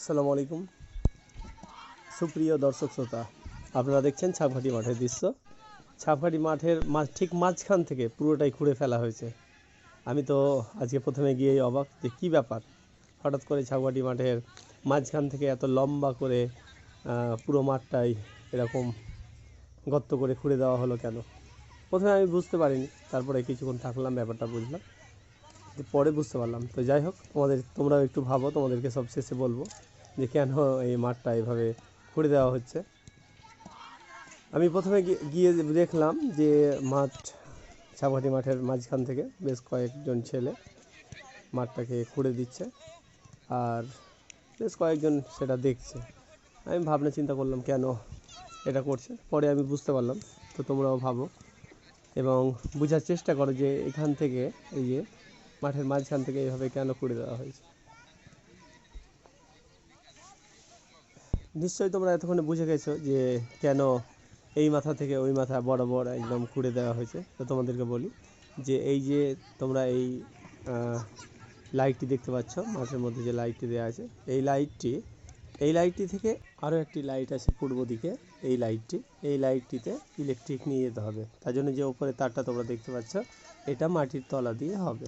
আসসালামু আলাইকুম। সুপ্রিয় দর্শক শ্রোতা, আপনারা দেখছেন ছাপহাটি মাঠের দৃশ্য। ছাপহাটি মাঠের ঠিক মাঝখান থেকে পুরোটাই খুঁড়ে ফেলা হয়েছে। আমি তো আজকে প্রথমে গিয়েই অবাক যে কী ব্যাপার? হঠাৎ করে ছাপহাটি মাঠের মাঝখান থেকে এত লম্বা করে পুরো মাঠটাই এরকম গর্ত করে খুঁড়ে দেওয়া হলো কেন? প্রথমে আমি বুঝতে পারিনি, তারপরে কিছুক্ষণ থাকলাম, ব্যাপারটা বুঝলাম। পরে বুঝতে পারলাম। তো যাই হোক, তোমাদের, তোমরাও একটু ভাবো, তোমাদেরকে সব শেষে বলব যে কেন এই মাঠটা এভাবে খুঁড়ে দেওয়া হচ্ছে। আমি প্রথমে গিয়ে দেখলাম যে মাঠ, ছাপাটি মাঠের মাঝখান থেকে বেশ কয়েকজন ছেলে মাঠটাকে খুঁড়ে দিচ্ছে আর বেশ কয়েকজন সেটা দেখছে। আমি ভাবনা চিন্তা করলাম কেন এটা করছে, পরে আমি বুঝতে পারলাম। তো তোমরাও ভাবো এবং বোঝার চেষ্টা করো যে এখান থেকে এই যে মাঠের মাঝখান থেকে এইভাবে কেন করে দেওয়া হয়েছে? নিশ্চয়ই তোমরা এতক্ষণে বুঝে গেছো যে কেন এই মাথা থেকে ওই মাথা বরাবর একদম কুড়ে দেওয়া হয়েছে। তো তোমাদেরকে বলি যে এই যে তোমরা এই লাইটটি দেখতে পাচ্ছ, মাঠের মধ্যে যে লাইটটি দেওয়া আছে, এই লাইটটি এই লাইটটি থেকে আরও একটি লাইট আছে পূর্ব দিকে, এই লাইটটি, এই লাইটটিতে ইলেকট্রিক নিয়ে যেতে হবে। তার জন্য যে ওপরে তারটা তোমরা দেখতে পাচ্ছ, এটা মাটির তলা দিয়ে হবে।